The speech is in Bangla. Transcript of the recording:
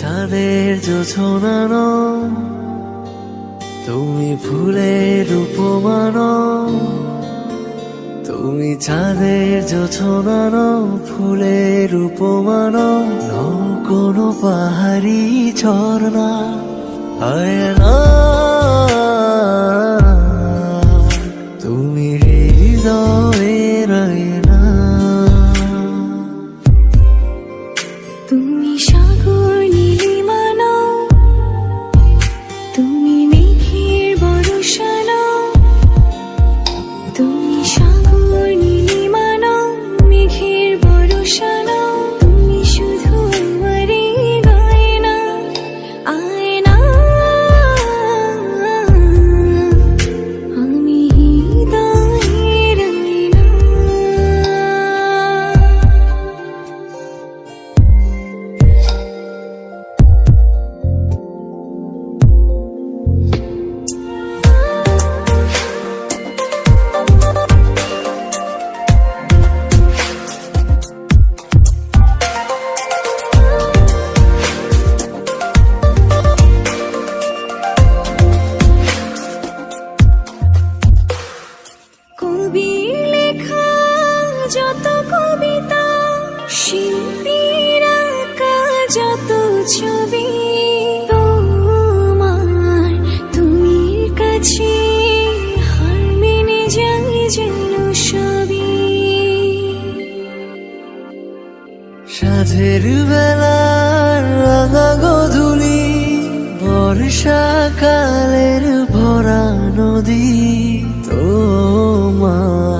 চাঁদের জোছনানো, তুমি ফুলের উপমানো, তুমি চাঁদের জোছনানো, ফুলের উপমানো কোনো পাহাড়ি ঝর্ণা, আয়না। তুমি তুমি যত কবিতা, শিল্পীর যত ছবি, তোমার তুমি কাছে মেনে যেন সাঝের বেলার রাঙা গধুলি বর্ষাকালের ভরা নদী তোর